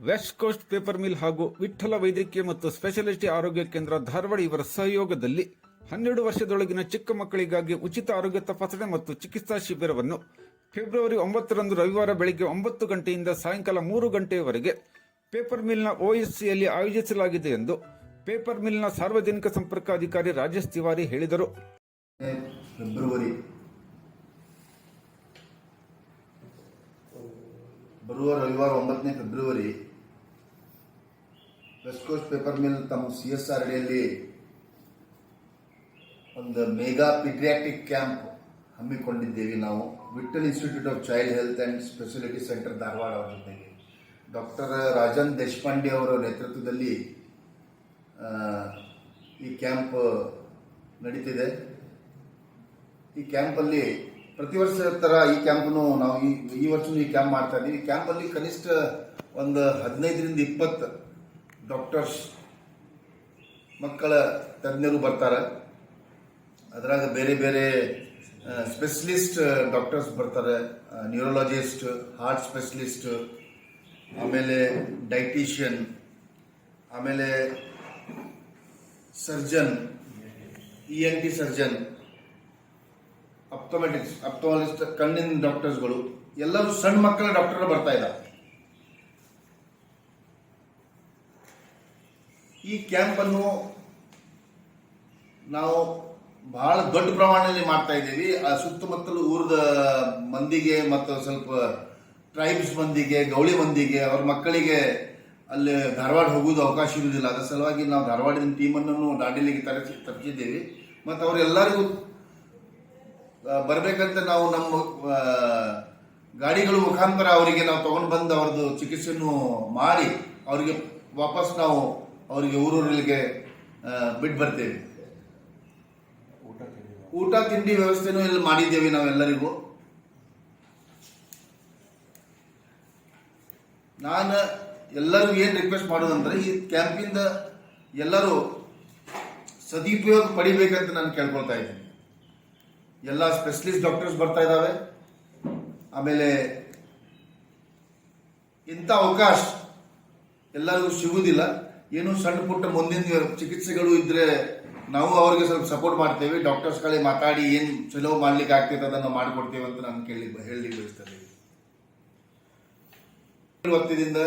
West coast paper mill ಹಾಗೂ ವಿಠಲ ವೈದ್ಯಕೀಯ ಮತ್ತು ಸ್ಪೆಷಾಲಿಟಿ ಆರೋಗ್ಯ ಕೇಂದ್ರ ಧಾರವಾಡ ಇವರ ಸಹಯೋಗದಲ್ಲಿ ಹನ್ನೆರಡು ವರ್ಷದೊಳಗಿನ ಚಿಕ್ಕ ಮಕ್ಕಳಿಗಾಗಿ ಉಚಿತ ಆರೋಗ್ಯ ತಪಾಸಣೆ ಮತ್ತು ಚಿಕಿತ್ಸಾ ಶಿಬಿರವನ್ನು ಫೆಬ್ರವರಿ ಒಂಬತ್ತರಂದು ರವಿವಾರ ಬೆಳಗ್ಗೆ ಒಂಬತ್ತು ಗಂಟೆಯಿಂದ ಸಾಯಂಕಾಲ ಮೂರು ಗಂಟೆಯವರೆಗೆ ಪೇಪರ್ ಮಿಲ್ನ ಓಎಸ್ಸಿಯಲ್ಲಿ ಆಯೋಜಿಸಲಾಗಿದೆ ಎಂದು ಪೇಪರ್ ಮಿಲ್ನ ಸಾರ್ವಜನಿಕ ಸಂಪರ್ಕ ಅಧಿಕಾರಿ ರಾಜೇಶ್ ತಿವಾರಿ ಹೇಳಿದರು. ಫೆಬ್ರವರಿ ಬರುವ ರವಿವಾರ ಒಂಬತ್ತನೇ ಫೆಬ್ರವರಿ ಕೋಸ್ಟ್ ಪೇಪರ್ ಮಿಲ್ ತಮ್ಮ ಸಿ ಎಸ್ ಆರ್ ಅಡಿಯಲ್ಲಿ ಒಂದು ಮೆಗಾ ಪಿಡ್ರಿಯಾಟಿಕ್ ಕ್ಯಾಂಪ್ ಹಮ್ಮಿಕೊಂಡಿದ್ದೇವೆ ನಾವು. Vittal institute of child health and speciality centre Dharwad ಅವರ ಜೊತೆಗೆ. ಡಾಕ್ಟರ್ ರಾಜನ್ ದೇಶಪಾಂಡೆ ಅವರ ನೇತೃತ್ವದಲ್ಲಿ ಈ ಕ್ಯಾಂಪ್ ನಡೀತಿದೆ. ಈ ಕ್ಯಾಂಪಲ್ಲಿ ಪ್ರತಿ ವರ್ಷ ಥರ ಈ ಕ್ಯಾಂಪ್ನು ನಾವು ಈ ಈ ವರ್ಷನೂ ಈ ಕ್ಯಾಂಪ್ ಮಾಡ್ತಾ ಇದ್ದೀವಿ. ಈ ಕ್ಯಾಂಪಲ್ಲಿ ಕನಿಷ್ಠ ಒಂದು ಹದಿನೈದರಿಂದ ಇಪ್ಪತ್ತು ಡಾಕ್ಟರ್ಸ್ ಮಕ್ಕಳ ತಜ್ಞರು ಬರ್ತಾರೆ. ಅದರಾಗ ಬೇರೆ ಬೇರೆ ಸ್ಪೆಷಲಿಸ್ಟ್ ಡಾಕ್ಟರ್ಸ್ ಬರ್ತಾರೆ. ನ್ಯೂರೋಲಜಿಸ್ಟ್, ಹಾರ್ಟ್ ಸ್ಪೆಷಲಿಸ್ಟ್, ಆಮೇಲೆ ಡೈಟಿಷಿಯನ್, ಆಮೇಲೆ surgeon, E N T surgeon optometrics ophthalmologist ಕಣ್ಣಿನ ಡಾಕ್ಟರ್ಸ್ಗಳು. ಎಲ್ಲರೂ ಸಣ್ಣ ಮಕ್ಕಳ ಡಾಕ್ಟರ್ ಬರ್ತಾ ಇದ್ದಾರೆ. ಈ ಕ್ಯಾಂಪನ್ನು ನಾವು ಬಹಳ ದೊಡ್ಡ ಪ್ರಮಾಣದಲ್ಲಿ ಮಾಡ್ತಾ ಇದ್ದೀವಿ. ಆ ಸುತ್ತಮುತ್ತಲು ಊರದ ಮಂದಿಗೆ ಮತ್ತು ಸ್ವಲ್ಪ ಟ್ರೈಬ್ಸ್ ಮಂದಿಗೆ, ಗೌಳಿ ಮಂದಿಗೆ, ಅವ್ರ ಮಕ್ಕಳಿಗೆ ಅಲ್ಲಿ ಧಾರವಾಡ ಹೋಗೋದು ಅವಕಾಶ ಇರುವುದಿಲ್ಲ. ಅದರ ಸಲುವಾಗಿ ನಾವು ಧಾರವಾಡದ ಟೀಮನ್ನು ದಾಂಡೇಲಿಗೆ ತರಿಸಿ ತರಿಸಿದ್ದೇವೆ. ಮತ್ತು ಅವರೆಲ್ಲರಿಗೂ ಬರಬೇಕಂತ ನಾವು ನಮ್ಮ ಗಾಡಿಗಳ ಮುಖಾಂತರ ಅವರಿಗೆ ನಾವು ತಗೊಂಡು ಬಂದು ಅವ್ರದ್ದು ಚಿಕಿತ್ಸೆಯನ್ನು ಮಾಡಿ, ಅವರಿಗೆ ವಾಪಸ್ ನಾವು ಅವರಿಗೆ ಊರೂರಿಗೆ ಬಿಟ್ಟು ಬರ್ತೇವೆ. ಊಟ ತಿಂಡಿ ವ್ಯವಸ್ಥೆನೂ ಇಲ್ಲಿ ಮಾಡಿದ್ದೇವೆ ನಾವೆಲ್ಲರಿಗೂ. ನಾನು ಎಲ್ಲರಿಗೂ ಏನು ರಿಕ್ವೆಸ್ಟ್ ಮಾಡೋದಂದ್ರೆ ಈ ಕ್ಯಾಂಪಿಂದ ಎಲ್ಲರೂ ಸದುಪಯೋಗ ಪಡಿಬೇಕಂತ ನಾನು ಕೇಳ್ಕೊಳ್ತಾ ಇದ್ದೀನಿ. ಎಲ್ಲ ಸ್ಪೆಷಲಿಸ್ಟ್ ಡಾಕ್ಟರ್ಸ್ ಬರ್ತಾ ಇದ್ದಾವೆ ಆಮೇಲೆ ಇಂಥ ಅವಕಾಶ ಎಲ್ಲರಿಗೂ ಸಿಗುವುದಿಲ್ಲ ಏನು ಸಣ್ಣ ಪುಟ್ಟ ಮುಂದಿನ ಚಿಕಿತ್ಸೆಗಳು ಇದ್ರೆ ನಾವು ಅವ್ರಿಗೆ ಸ್ವಲ್ಪ ಸಪೋರ್ಟ್ ಮಾಡ್ತೇವೆ. ಡಾಕ್ಟರ್ಸ್ಗಳಿಗೆ ಮಾತಾಡಿ ಏನು ಚಲೋ ಮಾಡ್ಲಿಕ್ಕೆ ಆಗ್ತೈತೆ ಅದನ್ನು ಮಾಡಿಕೊಡ್ತೇವೆ ಅಂತ ನಾನು ಕೇಳಿ, ಹೇಳಿ ಬಯಸ್ತೇನೆ ಒತ್ತಿದಿಂದ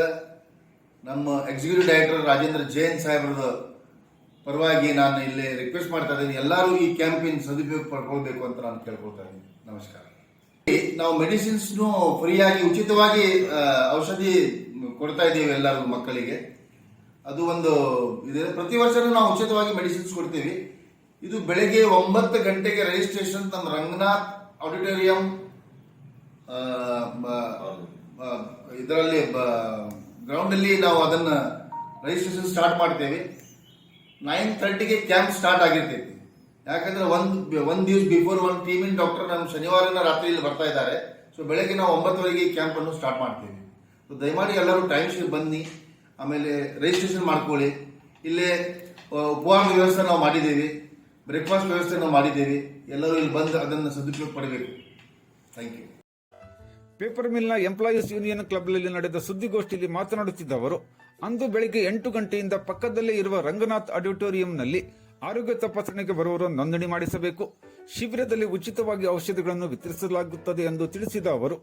ನಮ್ಮ ಎಕ್ಸಿಕ್ಯೂಟಿವ್ ಡೈರೆಕ್ಟರ್ ರಾಜೇಂದ್ರ ಜೈನ್ ಸಾಹೇಬ್ರದ ಪರವಾಗಿ ನಾನು ಇಲ್ಲಿ ರಿಕ್ವೆಸ್ಟ್ ಮಾಡ್ತಾ ಇದ್ದೀನಿ. ಎಲ್ಲರೂ ಈ ಕ್ಯಾಂಪಿನ ಸದುಪಯೋಗ ಪಡ್ಕೊಳ್ಬೇಕು ಅಂತ ನಾನು ಕೇಳ್ಕೊಳ್ತಾ ಇದ್ದೀನಿ. ನಮಸ್ಕಾರ. ನಾವು ಮೆಡಿಸಿನ್ಸ್ನು ಫ್ರೀಯಾಗಿ ಉಚಿತವಾಗಿ ಔಷಧಿ ಕೊಡ್ತಾ ಇದ್ದೀವಿ ಎಲ್ಲರೂ ಮಕ್ಕಳಿಗೆ. ಅದು ಒಂದು ಇದೆ ಪ್ರತಿ ವರ್ಷನೂ ನಾವು ಉಚಿತವಾಗಿ ಮೆಡಿಸಿನ್ಸ್ ಕೊಡ್ತೀವಿ. ಇದು ಬೆಳಗ್ಗೆ ಒಂಬತ್ತು ಗಂಟೆಗೆ ರಿಜಿಸ್ಟ್ರೇಷನ್ ನಮ್ಮ ರಂಗನಾಥ್ ಆಡಿಟೋರಿಯಂ ಇದರಲ್ಲಿ ಗ್ರೌಂಡ್ ಅಲ್ಲಿ ನಾವು ಅದನ್ನ ರಿಜಿಸ್ಟ್ರೇಷನ್ ಸ್ಟಾರ್ಟ್ ಮಾಡ್ತೇವೆ. ನೈನ್ ಥರ್ಟಿಗೆ ಕ್ಯಾಂಪ್ ಸ್ಟಾರ್ಟ್ ಆಗಿರ್ತೈತಿ. ಯಾಕಂದ್ರೆ ಒಂದು ಒಂದು ದಿವಸ ಬಿಫೋರ್ ಒಂದು ಟೀಮಿನ ಡಾಕ್ಟರ್ ನಮ್ಮ ಶನಿವಾರನ ರಾತ್ರಿ ಇಲ್ಲಿ ಬರ್ತಾ ಇದ್ದಾರೆ. ಸೊ ಬೆಳಗ್ಗೆ ನಾವು ಒಂಬತ್ತುವರೆಗೆ ಕ್ಯಾಂಪ್ ಅನ್ನು ಸ್ಟಾರ್ಟ್ ಮಾಡ್ತೀವಿ. ಸೊ ದಯಮಾಡಿ ಎಲ್ಲರೂ ಟೈಮ್ ಶೀಟ್ ಬನ್ನಿ. ಆಮೇಲೆ ರಿಜಿಸ್ಟ್ರೇಷನ್ ಮಾಡ್ಕೊಳ್ಳಿ. ಇಲ್ಲೇ ಉಪಹಾರ ವ್ಯವಸ್ಥೆ ನಾವು ಮಾಡಿದ್ದೀವಿ. ಬ್ರೇಕ್ಫಾಸ್ಟ್ ವ್ಯವಸ್ಥೆ ನಾವು ಮಾಡಿದ್ದೀವಿ. ಎಲ್ಲರೂ ಇಲ್ಲಿ ಬಂದು ಅದನ್ನು ಸದುಪಯೋಗ ಪಡಬೇಕು. ಥ್ಯಾಂಕ್ ಯು ಪೇಪರ್ ಮಿಲ್ನ ಎಂಪ್ಲಾಯೀಸ್ ಯೂನಿಯನ್ ಕ್ಲಬ್ನಲ್ಲಿ ನಡೆದ ಸುದ್ದಿಗೋಷ್ಠಿಯಲ್ಲಿ ಮಾತನಾಡುತ್ತಿದ್ದ ಅವರು, ಅಂದು ಬೆಳಿಗ್ಗೆ ಎಂಟು ಗಂಟೆಯಿಂದ ಪಕ್ಕದಲ್ಲೇ ಇರುವ ರಂಗನಾಥ್ ಆಡಿಟೋರಿಯಂನಲ್ಲಿ ಆರೋಗ್ಯ ತಪಾಸಣೆಗೆ ಬರುವವರು ನೋಂದಣಿ ಮಾಡಿಸಬೇಕು. ಶಿಬಿರದಲ್ಲಿ ಉಚಿತವಾಗಿ ಔಷಧಿಗಳನ್ನು ವಿತರಿಸಲಾಗುತ್ತದೆ ಎಂದು ತಿಳಿಸಿದ ಅವರು,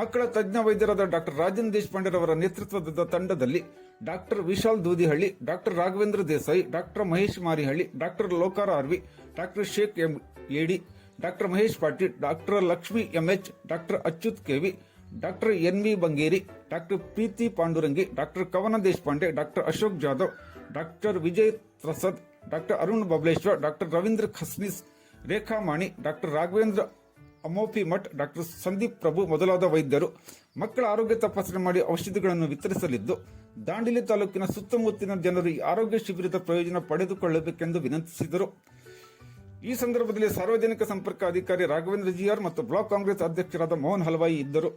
ಮಕ್ಕಳ ತಜ್ಞ ವೈದ್ಯರಾದ ಡಾಕ್ಟರ್ ರಾಜನ್ ದೇಶಪಾಂಡೆರವರ ನೇತೃತ್ವದ ತಂಡದಲ್ಲಿ doctor Vishal Doodihalli, doctor Raghavendra Desai, doctor Mahesh Marihalli, doctor Lokara RV doctor Sheikh M AD, doctor Mahesh Patil, doctor Lakshmi MH, doctor Achyut KV, doctor N V Bangeri, doctor Preeti Pandurangi, doctor Kavana Deshpande, doctor Ashok Jadhav, doctor Vijay Prasad, doctor Arun Babaleshwar, doctor Ravindra Khasnis Rekha Mani, doctor Raghavendra Amopi Math doctor Sandeep Prabhu ಮೊದಲಾದ ವೈದ್ಯರು ಮಕ್ಕಳ ಆರೋಗ್ಯ ತಪಾಸಣೆ ಮಾಡಿ ಔಷಧಿಗಳನ್ನು ವಿತರಿಸಲಿದ್ದು, ದಾಂಡಿಲಿ ತಾಲೂಕಿನ ಸುತ್ತಮುತ್ತಿನ ಜನರು ಈ ಆರೋಗ್ಯ ಶಿಬಿರದ ಪ್ರಯೋಜನ ಪಡೆದುಕೊಳ್ಳಬೇಕೆಂದು ವಿನಂತಿಸಿದರು. ಈ ಸಂದರ್ಭದಲ್ಲಿ ಸಾರ್ವಜನಿಕ ಸಂಪರ್ಕ ಅಧಿಕಾರಿ ರಾಘವೇಂದ್ರ ಜಿಆರ್ ಮತ್ತು ಬ್ಲಾಕ್ ಕಾಂಗ್ರೆಸ್ ಅಧ್ಯಕ್ಷರಾದ ಮೋಹನ್ ಹಲ್ವಾಯಿ ಇದ್ದರು.